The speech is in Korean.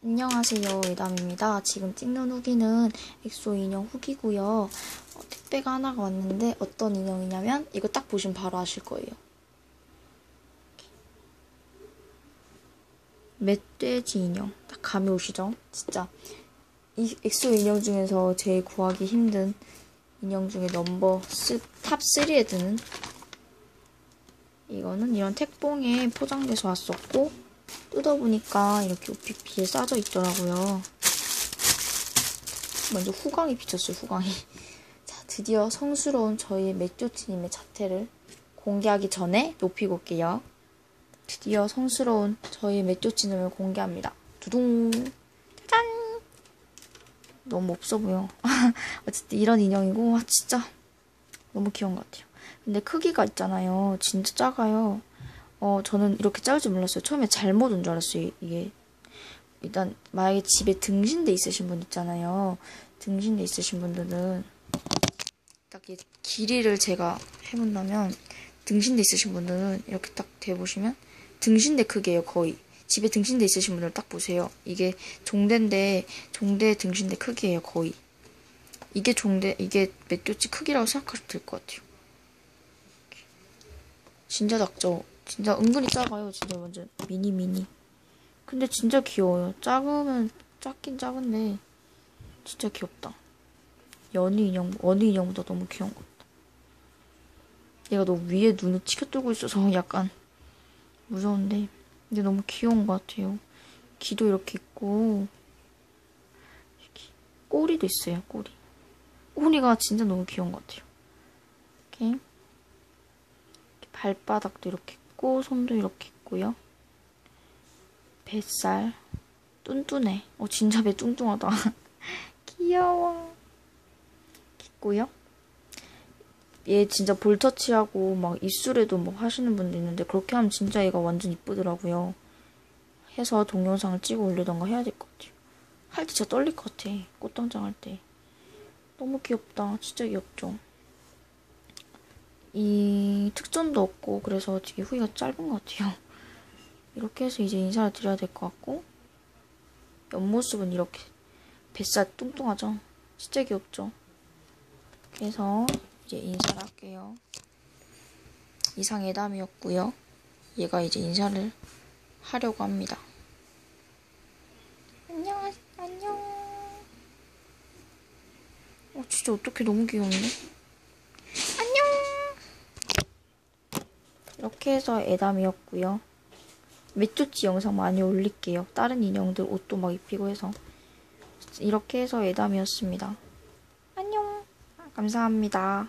안녕하세요, 예담입니다. 지금 찍는 후기는 엑소 인형 후기고요. 어, 택배가 하나가 왔는데 어떤 인형이냐면 이거 딱 보시면 바로 아실 거예요. 멧돼지 인형. 딱 감이 오시죠? 진짜 이 엑소 인형 중에서 제일 구하기 힘든 인형 중에 넘버 스, 탑 3에 드는 이거는 이런 택봉에 포장돼서 왔었고 뜯어보니까 이렇게 OPP에 싸져 있더라고요. 먼저 후광이 비쳤어요, 후광이. 자, 드디어 성스러운 저희 맥조치님의 자태를 공개하기 전에 높이고 올게요. 드디어 성스러운 저희 맥조치님을 공개합니다. 두둥! 짜잔! 너무 없어 보여. 어쨌든 이런 인형이고, 아, 진짜 너무 귀여운 것 같아요. 근데 크기가 있잖아요. 진짜 작아요. 어, 저는 이렇게 작을 줄 몰랐어요. 처음에 잘못 온 줄 알았어요, 이게. 일단, 만약에 집에 등신대 있으신 분 있잖아요. 등신대 있으신 분들은, 딱이 길이를 제가 해본다면, 등신대 있으신 분들은 이렇게 딱 대보시면, 등신대 크기예요, 거의. 집에 등신대 있으신 분들 딱 보세요. 이게 종대인데, 종대 등신대 크기예요, 거의. 이게 종대, 이게 맷교치 크기라고 생각하시면 될것 같아요. 진짜 작죠? 진짜 은근히 작아요. 진짜 완전 미니 미니. 근데 진짜 귀여워요. 작으면 작긴 작은데 진짜 귀엽다. 연희 인형, 원희 인형보다 너무 귀여운 것 같다. 얘가 너무 위에 눈을 치켜뜨고 있어서 약간 무서운데 근데 너무 귀여운 것 같아요. 귀도 이렇게 있고 이렇게 꼬리도 있어요. 꼬리. 꼬리가 진짜 너무 귀여운 것 같아요. 이렇게 발바닥도 이렇게 있고 손도 이렇게 있고요. 뱃살 뚠뚠해. 어 진짜 배 뚱뚱하다. 귀여워. 있고요. 얘 진짜 볼터치하고 막 입술에도 뭐 하시는 분도 있는데 그렇게 하면 진짜 얘가 완전 이쁘더라고요. 해서 동영상을 찍어 올리던가 해야 될 것 같아요. 할 때 진짜 떨릴 것 같아. 꽃당장 할 때. 너무 귀엽다. 진짜 귀엽죠? 이 특전도 없고 그래서 되게 후기가 짧은 것 같아요. 이렇게 해서 이제 인사를 드려야 될 것 같고 옆모습은 이렇게 뱃살 뚱뚱하죠? 진짜 귀엽죠? 해서 이제 인사를 할게요. 이상 예담이었고요. 얘가 이제 인사를 하려고 합니다. 안녕, 안녕. 어, 진짜 어떻게 너무 귀엽네. 이렇게 해서 애담이었고요. 맷조치 영상 많이 올릴게요. 다른 인형들 옷도 막 입히고 해서 이렇게 해서 애담이었습니다. 안녕. 감사합니다.